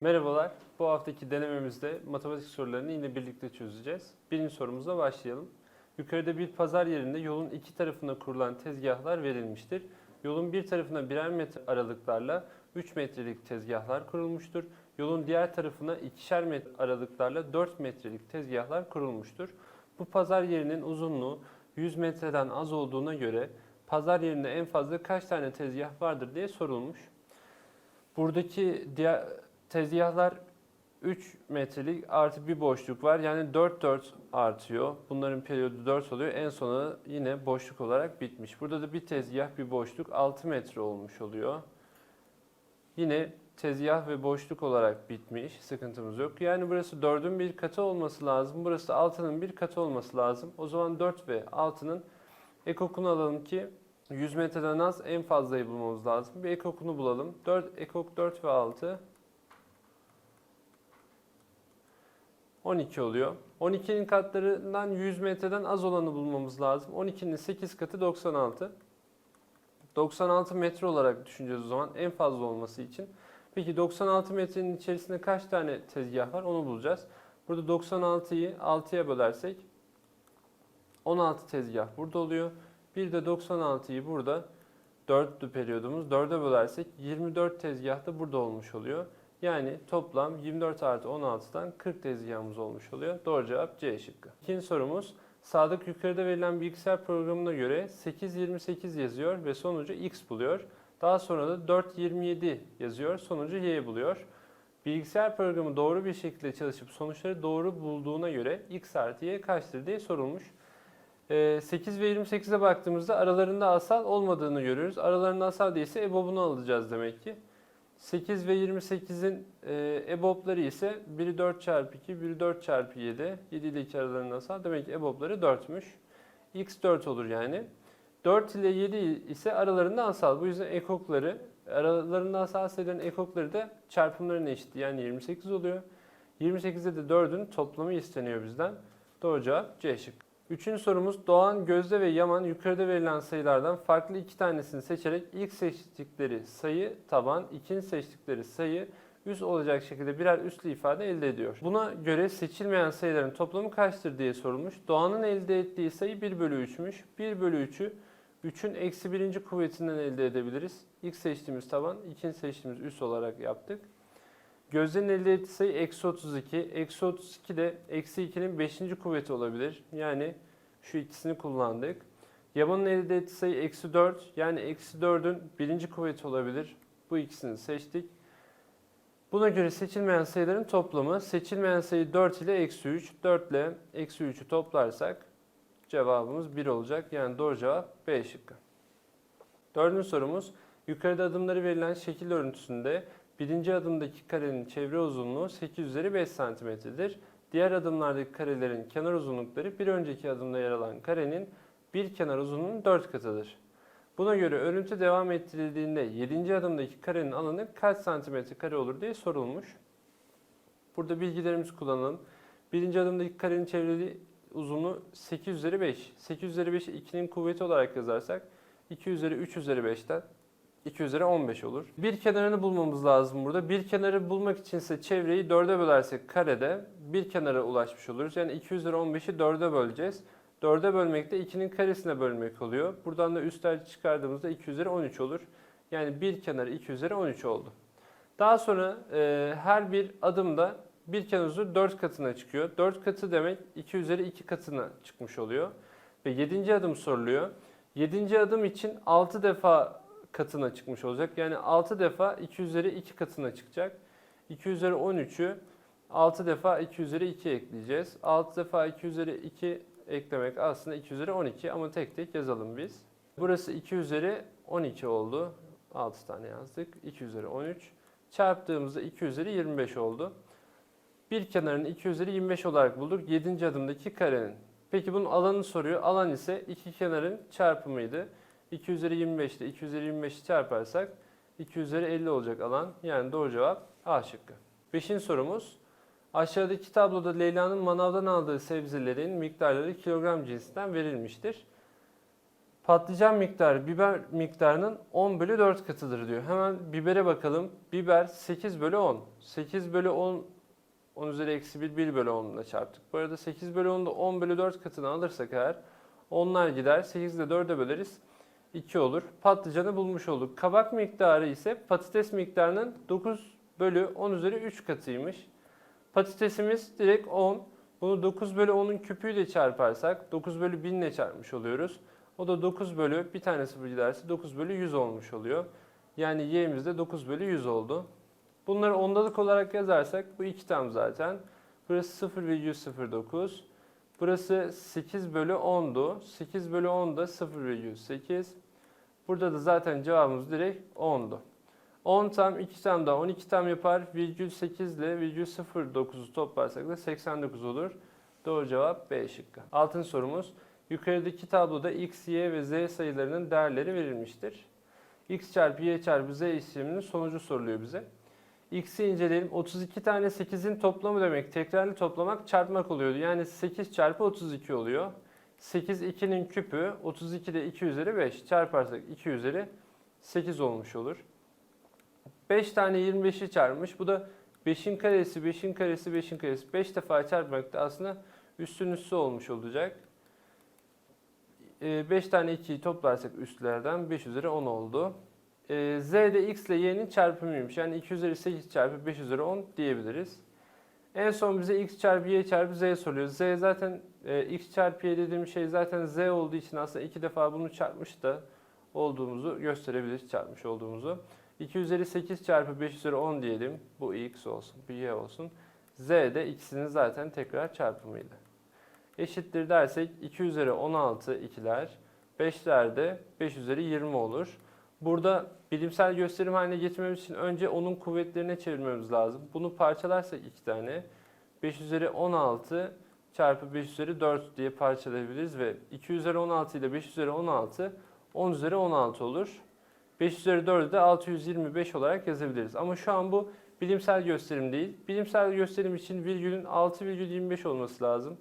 Merhabalar. Bu haftaki denememizde matematik sorularını yine birlikte çözeceğiz. Birinci sorumuzla başlayalım. Yukarıda bir pazar yerinde yolun iki tarafına kurulan tezgahlar verilmiştir. Yolun bir tarafına birer metre aralıklarla 3 metrelik tezgahlar kurulmuştur. Yolun diğer tarafına ikişer metre aralıklarla 4 metrelik tezgahlar kurulmuştur. Bu pazar yerinin uzunluğu 100 metreden az olduğuna göre pazar yerinde en fazla kaç tane tezgah vardır diye sorulmuş. Buradaki diğer tezgahlar 3 metrelik artı bir boşluk var. Yani 4 4 artıyor. Bunların periyodu 4 oluyor. En sona yine boşluk olarak bitmiş. Burada da bir tezgah bir boşluk 6 metre olmuş oluyor. Yine tezgah ve boşluk olarak bitmiş. Sıkıntımız yok. Yani burası 4'ün bir katı olması lazım. Burası da 6'nın bir katı olması lazım. O zaman 4 ve 6'nın ekokunu alalım ki 100 metreden az en fazlayı bulmamız lazım. Bir ekokunu bulalım. 4 ekok 4 ve 6 12 oluyor. 12'nin katlarından 100 metreden az olanı bulmamız lazım. 12'nin 8 katı 96. 96 metre olarak düşüneceğiz o zaman en fazla olması için. Peki 96 metrenin içerisinde kaç tane tezgah var onu bulacağız. Burada 96'yı 6'ya bölersek 16 tezgah burada oluyor. Bir de 96'yı burada 4'lü periyodumuz 4'e bölersek 24 tezgah da burada olmuş oluyor. Yani toplam 24 artı 16'dan 40 tezgahımız olmuş oluyor. Doğru cevap C şıkkı. İkinci sorumuz. Sadık yukarıda verilen bilgisayar programına göre 828 yazıyor ve sonucu x buluyor. Daha sonra da 427 yazıyor, sonucu y buluyor. Bilgisayar programı doğru bir şekilde çalışıp sonuçları doğru bulduğuna göre x artı y kaçtır diye sorulmuş. Ee, 8 ve 28'e baktığımızda aralarında asal olmadığını görüyoruz. Aralarında asal değilse EBOB'unu alacağız demek ki. 8 ve 28'in e, EBOB'ları ise biri 4 çarpı 2, biri 4 çarpı 7. 7 ile 2 aralarında asal. Demek ki EBOB'ları 4'müş. X 4 olur yani. 4 ile 7 ise aralarında asal. Bu yüzden ekokları, aralarında asal sayıların ekokları da çarpımların eşiti. Yani 28 oluyor. 28'de de 4'ün toplamı isteniyor bizden. Doğru cevap C şıkkı. Üçüncü sorumuz Doğan, Gözde ve Yaman yukarıda verilen sayılardan farklı iki tanesini seçerek ilk seçtikleri sayı taban, ikinci seçtikleri sayı üst olacak şekilde birer üslü ifade elde ediyor. Buna göre seçilmeyen sayıların toplamı kaçtır diye sorulmuş. Doğan'ın elde ettiği sayı 1 bölü 3'müş. 1 bölü 3'ü 3'ün eksi birinci kuvvetinden elde edebiliriz. İlk seçtiğimiz taban, ikinci seçtiğimiz üst olarak yaptık. Gözlerin elde ettiği sayı eksi 32. Eksi 32 de eksi 2'nin 5. kuvveti olabilir. Yani şu ikisini kullandık. Yaman'ın elde ettiği sayı eksi 4. Yani eksi 4'ün birinci kuvveti olabilir. Bu ikisini seçtik. Buna göre seçilmeyen sayıların toplamı seçilmeyen sayı 4 ile eksi 3. 4 ile eksi 3'ü toplarsak cevabımız 1 olacak. Yani doğru cevap B şıkkı. Dördüncü sorumuz. Yukarıda adımları verilen şekil örüntüsünde birinci adımdaki karenin çevre uzunluğu 8 üzeri 5 santimetredir. Diğer adımlardaki karelerin kenar uzunlukları bir önceki adımda yer alan karenin bir kenar uzunluğunun 4 katıdır. Buna göre örüntü devam ettirildiğinde 7. adımdaki karenin alanı kaç santimetre kare olur diye sorulmuş. Burada bilgilerimizi kullanalım. Birinci adımdaki karenin çevreli uzunluğu 8 üzeri 5. 8 üzeri 5'i 2'nin kuvveti olarak yazarsak 2 üzeri 3 üzeri 5'ten 2 üzeri 15 olur. Bir kenarını bulmamız lazım burada. Bir kenarı bulmak için ise çevreyi 4'e bölersek karede bir kenara ulaşmış oluruz. Yani 2 üzeri 15'i 4'e böleceğiz. 4'e bölmek de 2'nin karesine bölmek oluyor. Buradan da üstler çıkardığımızda 2 üzeri 13 olur. Yani bir kenarı 2 üzeri 13 oldu. Daha sonra e, her bir adımda bir kenar uzunluğu 4 katına çıkıyor. 4 katı demek 2 üzeri 2 katına çıkmış oluyor. Ve 7. adım soruluyor. 7. adım için 6 defa katına çıkmış olacak. Yani 6 defa 2 üzeri 2 katına çıkacak. 2 üzeri 13'ü 6 defa 2 üzeri 2 ekleyeceğiz. 6 defa 2 üzeri 2 eklemek aslında 2 üzeri 12 ama tek tek yazalım biz. Burası 2 üzeri 12 oldu. 6 tane yazdık. 2 üzeri 13. Çarptığımızda 2 üzeri 25 oldu. Bir kenarını 2 üzeri 25 olarak bulduk. 7. adımdaki karenin. Peki bunun alanını soruyor. Alan ise iki kenarın çarpımıydı. 2 üzeri 25 ile 2 üzeri 25'i çarparsak 2 üzeri 50 olacak alan. Yani doğru cevap A şıkkı. Beşinci sorumuz. Aşağıdaki tabloda Leyla'nın manavdan aldığı sebzelerin miktarları kilogram cinsinden verilmiştir. Patlıcan miktarı biber miktarının 10 bölü 4 katıdır diyor. Hemen bibere bakalım. Biber 8 bölü 10. 8 bölü 10 10 üzeri eksi 1, 1 bölü 10 ile çarptık. Bu arada 8 bölü 10'da 10 bölü 4 katını alırsak eğer onlar gider. 8 ile 4'e böleriz. 2 olur. Patlıcanı bulmuş olduk. Kabak miktarı ise patates miktarının 9 bölü 10 üzeri 3 katıymış. Patatesimiz direkt 10. Bunu 9 bölü 10'un küpüyle çarparsak 9 bölü 1000 ile çarpmış oluyoruz. O da 9 bölü bir tane sıfır giderse 9 bölü 100 olmuş oluyor. Yani y'imiz de 9 bölü 100 oldu. Bunları ondalık olarak yazarsak bu iki tam zaten. Burası 0,09. Burası 8 bölü 10'du. 8 bölü 10 da 0,8. Burada da zaten cevabımız direkt 10'du. 10 tam 2 tam daha 12 tam yapar. Virgül 8 ile virgül 0,9'u toplarsak da 89 olur. Doğru cevap B şıkkı. Altın sorumuz. Yukarıdaki tabloda x, y ve z sayılarının değerleri verilmiştir. x çarpı y çarpı z işleminin sonucu soruluyor bize. X'i inceleyelim. 32 tane 8'in toplamı demek. Tekrarlı toplamak çarpmak oluyordu. Yani 8 çarpı 32 oluyor. 8 2'nin küpü 32 de 2 üzeri 5 çarparsak 2 üzeri 8 olmuş olur. 5 tane 25'i çarpmış. Bu da 5'in karesi, 5'in karesi, 5'in karesi. 5 defa çarpmak da aslında üstün üstü olmuş olacak. 5 tane 2'yi toplarsak üstlerden 5 üzeri 10 oldu. Ee, Z de x ile y'nin çarpımıymış. Yani 2 üzeri 8 çarpı 5 üzeri 10 diyebiliriz. En son bize x çarpı y çarpı z soruyor. Z zaten e, x çarpı y dediğim şey zaten z olduğu için aslında iki defa bunu çarpmış da olduğumuzu gösterebiliriz çarpmış olduğumuzu. 2 üzeri 8 çarpı 5 üzeri 10 diyelim. Bu x olsun, bu y olsun. Z de ikisinin zaten tekrar çarpımıydı. Eşittir dersek 2 üzeri 16 ikiler, 5'ler de 5 üzeri 20 olur. Burada bilimsel gösterim haline getirmemiz için önce onun kuvvetlerine çevirmemiz lazım. Bunu parçalarsak iki tane 5 üzeri 16 çarpı 5 üzeri 4 diye parçalayabiliriz ve 2 üzeri 16 ile 5 üzeri 16 10 üzeri 16 olur. 5 üzeri 4'ü de 625 olarak yazabiliriz. Ama şu an bu bilimsel gösterim değil. Bilimsel gösterim için virgülün 6,25 olması lazım.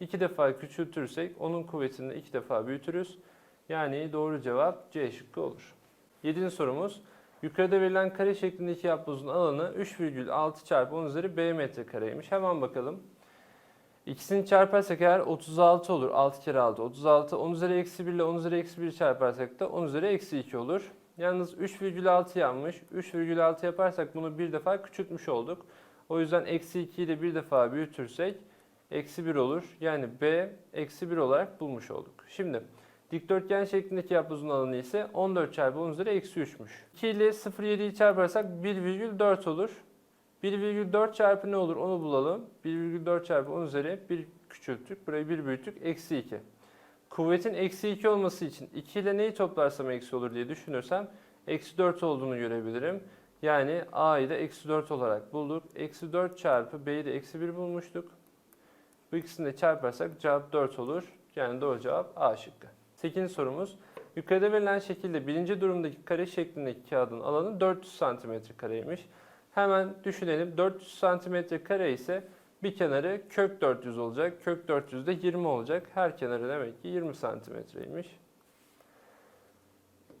İki defa küçültürsek onun kuvvetini iki defa büyütürüz. Yani doğru cevap C şıkkı olur. Yedinci sorumuz. Yukarıda verilen kare şeklindeki yapbozun alanı 3,6 çarpı 10 üzeri B metrekareymiş. Hemen bakalım. İkisini çarparsak eğer 36 olur. 6 kere 6 36. 10 üzeri eksi 1 ile 10 üzeri eksi 1 çarparsak da 10 üzeri eksi 2 olur. Yalnız 3,6 yanmış. 3,6 yaparsak bunu bir defa küçültmüş olduk. O yüzden eksi 2 ile bir defa büyütürsek eksi 1 olur. Yani B eksi 1 olarak bulmuş olduk. Şimdi dikdörtgen şeklindeki yapbozun alanı ise 14 çarpı 10 üzeri eksi 3'müş. 2 ile 0,7'yi çarparsak 1,4 olur. 1,4 çarpı ne olur onu bulalım. 1,4 çarpı 10 üzeri 1 küçülttük. Burayı 1 büyüttük. Eksi 2. Kuvvetin eksi 2 olması için 2 ile neyi toplarsam eksi olur diye düşünürsem eksi 4 olduğunu görebilirim. Yani A'yı da eksi 4 olarak bulduk. Eksi 4 çarpı B'yi de eksi 1 bulmuştuk. Bu ikisini de çarparsak cevap 4 olur. Yani doğru cevap A şıkkı. 8. sorumuz. Yukarıda verilen şekilde birinci durumdaki kare şeklindeki kağıdın alanı 400 cm kareymiş. Hemen düşünelim. 400 cm kare ise bir kenarı kök 400 olacak. Kök 400 de 20 olacak. Her kenarı demek ki 20 santimetreymiş.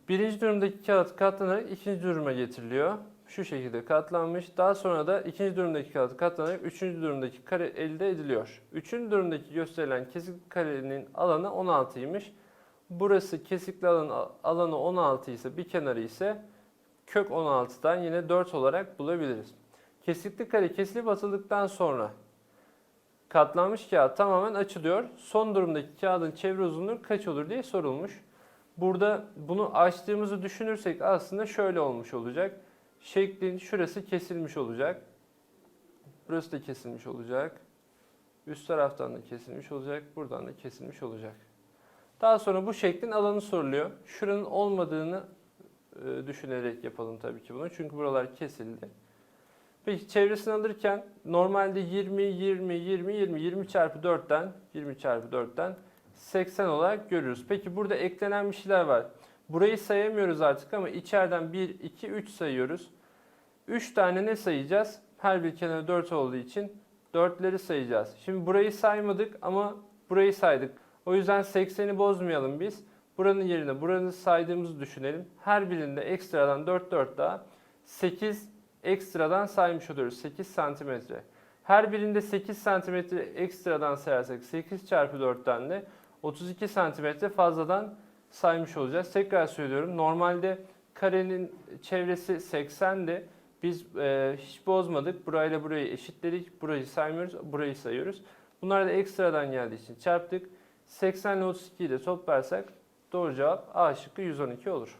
Birinci durumdaki kağıt katlanarak ikinci duruma getiriliyor. Şu şekilde katlanmış. Daha sonra da ikinci durumdaki kağıt katlanarak üçüncü durumdaki kare elde ediliyor. Üçüncü durumdaki gösterilen kesik karenin alanı 16'ymış. Burası kesikli alan, alanı 16 ise bir kenarı ise kök 16'dan yine 4 olarak bulabiliriz. Kesikli kare kesilip atıldıktan sonra katlanmış kağıt tamamen açılıyor. Son durumdaki kağıdın çevre uzunluğu kaç olur diye sorulmuş. Burada bunu açtığımızı düşünürsek aslında şöyle olmuş olacak. Şeklin şurası kesilmiş olacak. Burası da kesilmiş olacak. Üst taraftan da kesilmiş olacak. Buradan da kesilmiş olacak. Daha sonra bu şeklin alanı soruluyor. Şuranın olmadığını e, düşünerek yapalım tabii ki bunu. Çünkü buralar kesildi. Peki çevresini alırken normalde 20, 20, 20, 20, 20 çarpı 4'ten 20 çarpı 4'ten 80 olarak görürüz. Peki burada eklenen bir şeyler var. Burayı sayamıyoruz artık ama içeriden 1, 2, 3 sayıyoruz. 3 tane ne sayacağız? Her bir kenarı 4 olduğu için 4'leri sayacağız. Şimdi burayı saymadık ama burayı saydık. O yüzden 80'i bozmayalım biz. Buranın yerine buranı saydığımızı düşünelim. Her birinde ekstradan 4 4 daha 8 ekstradan saymış oluyoruz. 8 santimetre. Her birinde 8 santimetre ekstradan sayarsak 8 çarpı 4'ten de 32 santimetre fazladan saymış olacağız. Tekrar söylüyorum. Normalde karenin çevresi 80'di. Biz e, hiç bozmadık. Burayla burayı eşitledik. Burayı saymıyoruz. Burayı sayıyoruz. Bunlar da ekstradan geldiği için çarptık. 80 ile 32'yi de toplarsak doğru cevap A şıkkı 112 olur.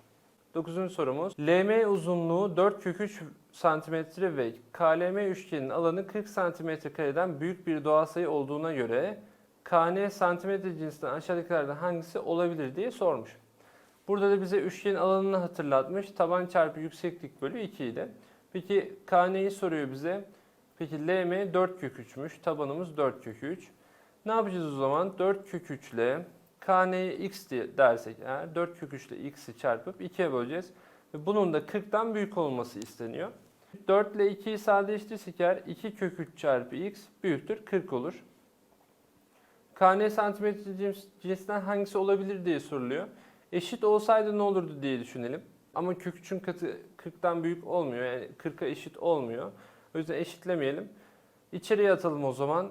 9. sorumuz. LM uzunluğu 4 kök 3 cm ve KLM üçgenin alanı 40 cm kareden büyük bir doğal sayı olduğuna göre KN santimetre cinsinden aşağıdakilerden hangisi olabilir diye sormuş. Burada da bize üçgenin alanını hatırlatmış. Taban çarpı yükseklik bölü 2 ile. Peki KN'yi soruyor bize. Peki LM 4 kök 3'müş. Tabanımız 4 kök 3. Ne yapacağız o zaman? 4 kök 3 ile KN'ye x diye dersek eğer 4 kök 3 ile x'i çarpıp 2'ye böleceğiz. Ve bunun da 40'tan büyük olması isteniyor. 4 ile 2'yi sadeleştirirsek eğer 2 kök 3 çarpı x büyüktür 40 olur. KN santimetre cins- cinsinden hangisi olabilir diye soruluyor. Eşit olsaydı ne olurdu diye düşünelim. Ama kök 3'ün katı 40'tan büyük olmuyor. Yani 40'a eşit olmuyor. O yüzden eşitlemeyelim. İçeriye atalım o zaman.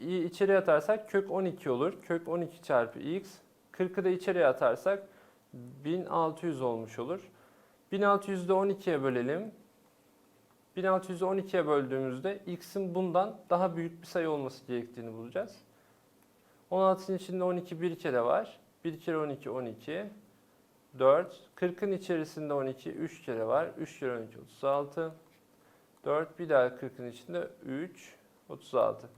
2'yi içeriye atarsak kök 12 olur. Kök 12 çarpı x. 40'ı da içeriye atarsak 1600 olmuş olur. 1600'ü de 12'ye bölelim. 1600'ü 12'ye böldüğümüzde x'in bundan daha büyük bir sayı olması gerektiğini bulacağız. 16'ın içinde 12 bir kere var. 1 kere 12 12. 4. 40'ın içerisinde 12 3 kere var. 3 kere 12 36. 4 bir daha 40'ın içinde 3 36.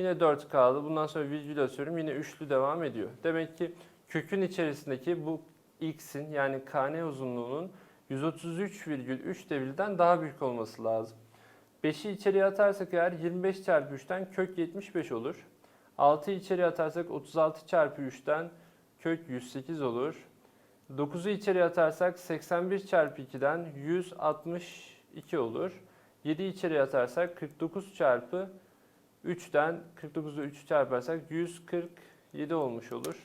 Yine 4 kaldı. Bundan sonra virgül atıyorum. Yine üçlü devam ediyor. Demek ki kökün içerisindeki bu x'in yani kn uzunluğunun 133,3 devirden daha büyük olması lazım. 5'i içeriye atarsak eğer 25 çarpı 3'ten kök 75 olur. 6'yı içeriye atarsak 36 çarpı 3'ten kök 108 olur. 9'u içeriye atarsak 81 çarpı 2'den 162 olur. 7'yi içeriye atarsak 49 çarpı 3'ten 49'u 3 çarparsak 147 olmuş olur.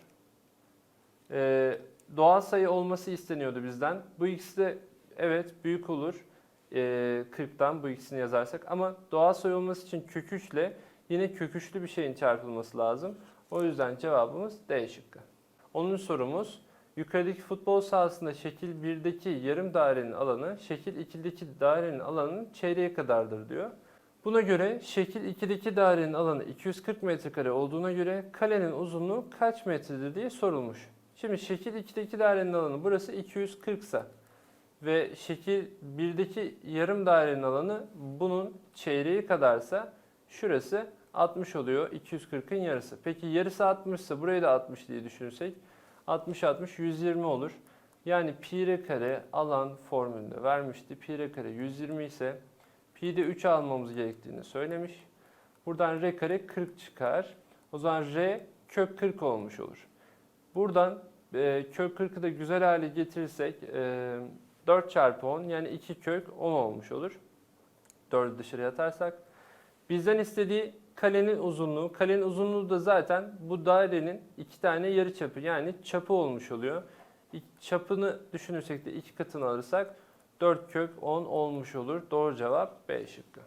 Ee, doğal sayı olması isteniyordu bizden. Bu ikisi de evet büyük olur. Ee, 40'tan bu ikisini yazarsak ama doğal sayı olması için kök 3 ile yine kök üçlü bir şeyin çarpılması lazım. O yüzden cevabımız D şıkkı. 10. sorumuz. Yukarıdaki futbol sahasında şekil 1'deki yarım dairenin alanı şekil 2'deki dairenin alanının çeyreği kadardır diyor. Buna göre şekil 2'deki dairenin alanı 240 metrekare olduğuna göre kalenin uzunluğu kaç metredir diye sorulmuş. Şimdi şekil 2'deki dairenin alanı burası 240 ise ve şekil 1'deki yarım dairenin alanı bunun çeyreği kadarsa şurası 60 oluyor 240'ın yarısı. Peki yarısı 60 ise burayı da 60 diye düşünürsek 60 60 120 olur. Yani pi r kare alan formülünde vermişti. Pi r kare 120 ise pi'de 3 almamız gerektiğini söylemiş. Buradan r kare 40 çıkar. O zaman r kök 40 olmuş olur. Buradan e, kök 40'ı da güzel hale getirirsek e, 4 çarpı 10 yani 2 kök 10 olmuş olur. 4'ü dışarıya atarsak. Bizden istediği kalenin uzunluğu. Kalenin uzunluğu da zaten bu dairenin iki tane yarı çapı yani çapı olmuş oluyor. Çapını düşünürsek de iki katını alırsak 4 kök 10 olmuş olur. Doğru cevap B şıkkı.